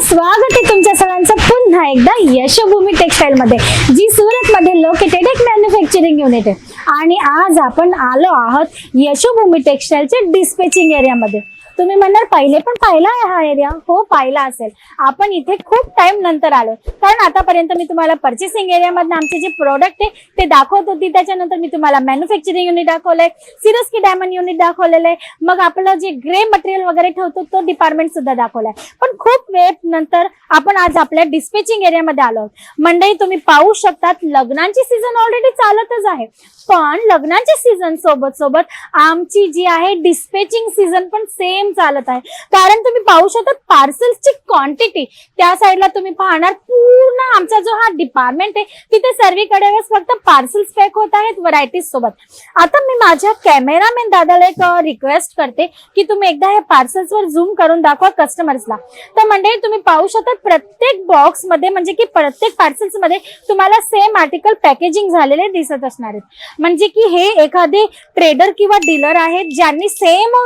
स्वागत आहे तुमच्या सगळ्यांचं. पुन्हा एकदा यशभूमी टेक्सटाईल मध्ये जी सुरत मध्ये लोकेटेड एक मॅन्युफॅक्चरिंग युनिट आहे. आणि आज आपण आलो आहोत यशोभूमी टेक्सटाईलच्या डिस्पॅचिंग एरियामध्ये तुम्ही म्हणणार पहिले पण पाहिला आहे हा एरिया हो पाहिला असेल. आपण इथे खूप टाइम नंतर आलो. कारण आतापर्यंत मी तुम्हाला पर्चेसिंग एरियामधनं आमचे जे प्रोडक्ट आहे ते दाखवत होती. त्याच्यानंतर मी तुम्हाला मॅन्युफॅक्चरिंग युनिट दाखवलंय सिरस्की डायमंड युनिट दाखवलेलं आहे. मग आपलं जे ग्रे मटेरियल वगैरे ठेवतो तो डिपार्टमेंट सुद्धा दाखवलाय. पण खूप वेळ नंतर आपण आज आपल्या डिस्पॅचिंग एरियामध्ये आलो मंडई तुम्ही पाहू शकतात लग्नांची सीझन ऑलरेडी चालतच आहे. पण लग्नांच्या सीझन सोबत सोबत आमची जी आहे डिस्पॅचिंग सीझन पण सेम चालत आहे. कारण तुम्ही पाहू शकता पार्सल्सची क्वांटिटी त्या साईडला तुम्ही पाहणार पूर्ण आमचा जो हा डिपार्टमेंट आहे तिथे सर्वीकडे फक्त पार्सल्स पॅक होत आहेत व्हरायटीज सोबत. आता मी माझ्या कॅमेरामॅन दादाला एक रिक्वेस्ट करते की तुम्ही एकदा हे पार्सल्स वर झूम करून दाखवा कस्टमर्सला तर म्हणजे तुम्ही पाहू शकता प्रत्येक बॉक्समध्ये म्हणजे की प्रत्येक पार्सल्समध्ये तुम्हाला सेम आर्टिकल पॅकेजिंग झालेले दिसत असणार आहेत. म्हणजे की हे एखादे ट्रेडर किंवा डीलर आहेत ज्यांनी सेम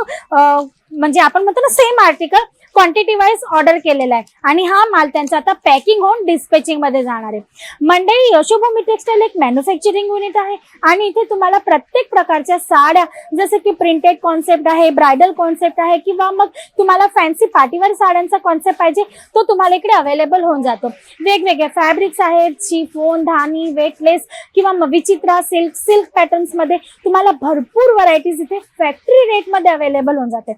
म्हणजे आपण म्हणतो ना same article quantity wise order केलेला आहे. आणि हा माल त्यांचा आता पॅकिंग होऊन डिस्पॅचिंगमध्ये जाणार आहे. मंडळी यशोभूमी टेक्सटाईल एक मॅन्युफॅक्चरिंग युनिट आहे. आणि इथे तुम्हाला प्रत्येक प्रकारच्या साड्या जसे की प्रिंटेड कॉन्सेप्ट आहे ब्रायडल कॉन्सेप्ट आहे किंवा मग तुम्हाला फॅन्सी पार्टीवर साड्यांचा कॉन्सेप्ट पाहिजे तो तुम्हाला इकडे अवेलेबल होऊन जातो. वेगवेगळे फॅब्रिक्स आहेत शिफोन धानी वेटलेस किंवा मग विचित्रा सिल्क सिल्क पॅटर्न्समध्ये तुम्हाला भरपूर व्हरायटीज इथे फॅक्टरी रेटमध्ये अवेलेबल होऊन जाते.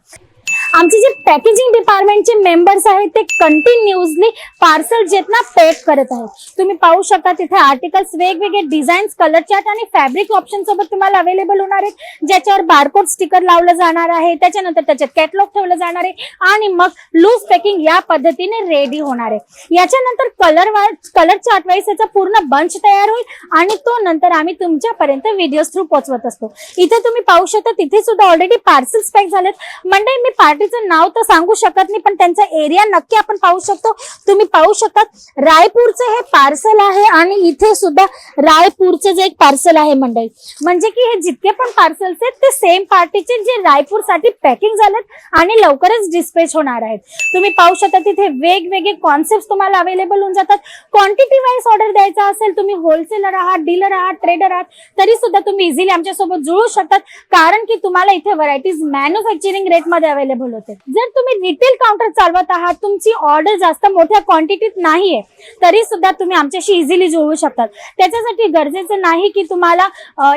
आमचे जे पॅकेजिंग डिपार्टमेंटचे मेंबर्स आहेत ते कंटिन्युअसली पार्सल जेत ना पॅक करत आहेत. तुम्ही पाहू शकता तिथे आर्टिकल्स वेगवेगळे डिझाईन्स कलर चार्ट आणि फॅब्रिक ऑप्शन सोबत तुम्हाला अवेलेबल होणार आहेत. ज्याच्यावर बारकोड स्टिकर लावलं जाणार आहे त्याच्यानंतर त्याच्यात कॅटलॉग ठेवलं जाणार आहे आणि मग लूज पॅकिंग या पद्धतीने रेडी होणार आहे. याच्यानंतर कलर कलर चार्ट वाईज याचा पूर्ण बंच तयार होईल आणि तो नंतर आम्ही तुमच्यापर्यंत व्हिडिओ थ्रू पोहोचवत असतो. इथे तुम्ही पाहू शकता तिथे सुद्धा ऑलरेडी पार्सल्स पॅक झालेत. म्हणजे मी पार्टी पार्टीचं नाव तर सांगू शकत नाही पण त्यांचा एरिया नक्की आपण पाहू शकतो. तुम्ही पाहू शकतात रायपूरचं हे पार्सल आहे आणि इथे सुद्धा रायपूरचं जे एक पार्सल आहे मंडळी. म्हणजे की हे जितके पण पार्सल्स आहेत ते सेम पार्टीचे जे रायपूरसाठी पॅकिंग झालेत आणि लवकरच डिस्पॅच होणार आहेत. तुम्ही पाहू शकता तिथे वेगवेगळे कॉन्सेप्ट तुम्हाला अवेलेबल होऊन जातात. क्वांटिटी वाईज ऑर्डर द्यायचा असेल तुम्ही होलसेलर आहात डीलर आहात ट्रेडर आहात तरी सुद्धा तुम्ही इझिली आमच्यासोबत जुळू शकतात. कारण की तुम्हाला इथे व्हरायटीज मॅन्युफॅक्चरिंग रेटमध्ये अवेलेबल होते. जर तुम्ही रिटेल काउंटर चालवत आहात तुमची ऑर्डर जास्त मोठ्या क्वांटिटीत नाहीये तरी सुद्धा तुम्ही आमच्याशी इझिली जुळू शकतात. त्याच्यासाठी गरजेचं नाही की तुम्हाला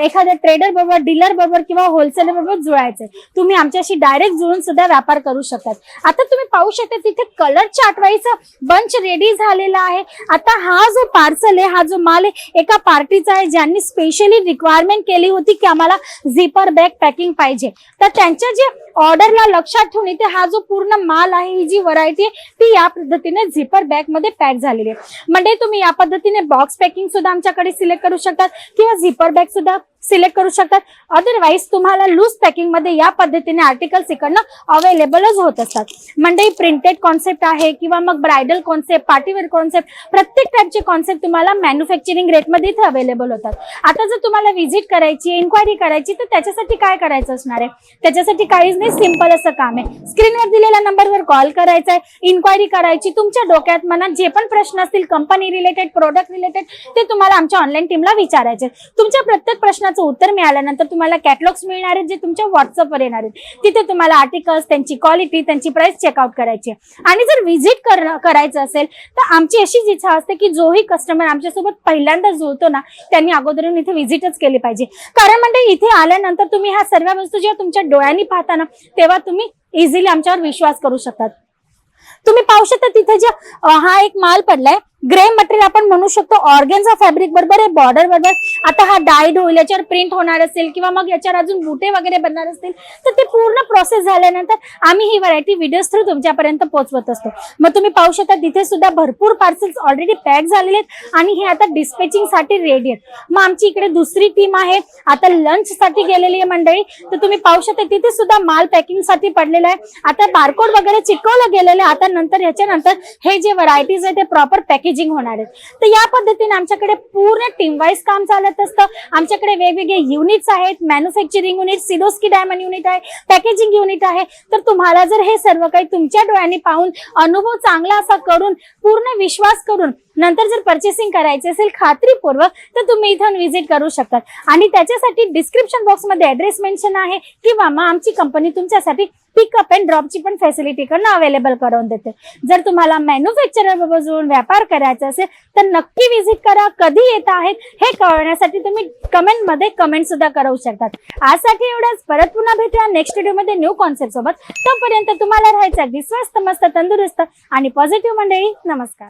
एखाद्या ट्रेडर बरोबर डीलर बरोबर किंवा होलसेलर बरोबर जुळायचंय. तुम्ही आमच्याशी डायरेक्ट जुळून सुद्धा व्यापार करू शकतात. आता तुम्ही पाहू शकता तिथे कलर चाटवायचा बंच रेडी झालेला आहे. आता हा जो पार्सल आहे हा जो माल आहे एका पार्टीचा आहे ज्यांनी स्पेशली रिक्वायरमेंट केली होती की आम्हाला झिपर बॅग पॅकिंग पाहिजे. तर त्यांच्या जे ऑर्डरला लक्षात ठेवून इथे हा जो पूर्ण माल आहे ही जी व्हरायटी आहे ती या पद्धतीने झिपर बॅगमध्ये पॅक झालेली आहे. म्हणजे तुम्ही या पद्धतीने बॉक्स पॅकिंग सुद्धा आमच्याकडे सिलेक्ट करू शकतात किंवा झिपर बॅग सुद्धा सिलेक्ट करू शकतात. अदरवाईज तुम्हाला लूज पॅकिंगमध्ये या पद्धतीने आर्टिकल्स इकडनं अवेलेबलच होत असतात. म्हणजे प्रिंटेड कॉन्सेप्ट आहे किंवा मग ब्रायडल कॉन्सेप्ट पार्टीवेअर कॉन्सेप्ट प्रत्येक टाईपचे कॉन्सेप्ट तुम्हाला मॅन्युफॅक्चरिंग रेटमध्ये इथे अवेलेबल होतात. आता जर तुम्हाला व्हिजिट करायची इन्क्वायरी करायची तर त्याच्यासाठी काय करायचं असणार आहे? त्याच्यासाठी काहीच नाही सिंपल असं काम आहे. स्क्रीनवर दिलेल्या नंबरवर कॉल करायचा आहे इन्क्वायरी करायची तुमच्या डोक्यात मनात जे पण प्रश्न असतील कंपनी रिलेटेड प्रोडक्ट रिलेटेड ते तुम्हाला आमच्या ऑनलाईन टीमला विचारायचे. तुमच्या प्रत्येक प्रश्न प्रश्नाचं उत्तर मिळाल्यानंतर तुम्हाला कॅटलॉग्स मिळणार आहेत जे तुमच्या व्हॉट्सअपवर येणार आहेत. तिथे तुम्हाला आर्टिकल्स त्यांची क्वालिटी त्यांची प्राइस चेकआउट करायची आणि जर व्हिजिट करायचं असेल तर आमची अशीच इच्छा असते की जोही कस्टमर आमच्यासोबत पहिल्यांदा जुळतो ना त्यांनी अगोदरून इथे व्हिजिटच केली पाहिजे. कारण म्हणजे इथे आल्यानंतर तुम्ही ह्या सर्व वस्तू जेव्हा तुमच्या डोळ्यांनी पाहता ना तेव्हा तुम्ही इझिली आमच्यावर विश्वास करू शकतात. तुम्ही पाहू शकता तिथे जे हा एक माल पडलाय ग्रे मटेरियल आपण म्हणू शकतो ऑर्गेन्झा फॅब्रिक बरोबर आहे बॉर्डर बरोबर. आता हा डायड होईल याच्यावर प्रिंट होणार असेल किंवा मग याच्यावर अजून बुटे वगैरे बनणार असतील तर ते पूर्ण प्रोसेस झाल्यानंतर आम्ही ही व्हरायटी व्हिडिओ थ्रू तुमच्यापर्यंत पोहोचवत असतो. मग तुम्ही पाहू शकता तिथे सुद्धा भरपूर पार्सल्स ऑलरेडी पॅक झालेले आहेत आणि हे आता डिस्पॅचिंगसाठी रेडी आहेत. मग आमची इकडे दुसरी टीम आहे. आता लंच साठी गेलेली आहे मंडळी. तर तुम्ही पाहू शकता तिथे सुद्धा माल पॅकिंगसाठी पडलेला आहे. आता बारकोड वगैरे चिकवलं गेलेलं आहे. आता नंतर ह्याच्यानंतर हे जे व्हरायटीज आहे ते प्रॉपर पॅकिंग पॅकेजिंग होणार आहेत. तर या पद्धतीने आमच्याकडे पूर्ण टीम वाईज काम चालत असतं. आमच्याकडे वेगवेगळे युनिट्स आहेत. मॅन्युफॅक्चरिंग युनिट सिलोस्की डायमंड युनिट आहे. पॅकेजिंग युनिट आहे. तर तुम्हाला जर हे सर्व काही तुमच्या डोळ्यांनी पाहून अनुभव चांगला असा करून पूर्ण विश्वास करून नंतर जर पर्चेसिंग करायचे असेल खात्रीपूर्वक तर तुम्ही इथून व्हिजिट करू शकतात. आणि त्याच्यासाठी डिस्क्रिप्शन बॉक्समध्ये ऍड्रेस मेन्शन आहे. किंवा मग आमची कंपनी तुमच्यासाठी पिकअप अँड ड्रॉपची पण फॅसिलिटी कडनं अवेलेबल करून देते. जर तुम्हाला मॅन्युफॅक्चरर बघून व्यापार करायचा असेल तर नक्की व्हिजिट करा. कधी येत आहेत हे कळवण्यासाठी तुम्ही कमेंटमध्ये कमेंट सुद्धा करू शकतात. आजसाठी एवढंच. परत पुन्हा भेटूया नेक्स्ट व्हिडिओमध्ये न्यू कॉन्सेप्ट सोबत. तोपर्यंत तुम्हाला राहायचं अगदी स्वस्त मस्त तंदुरुस्त आणि पॉझिटिव्ह मंडळी. नमस्कार.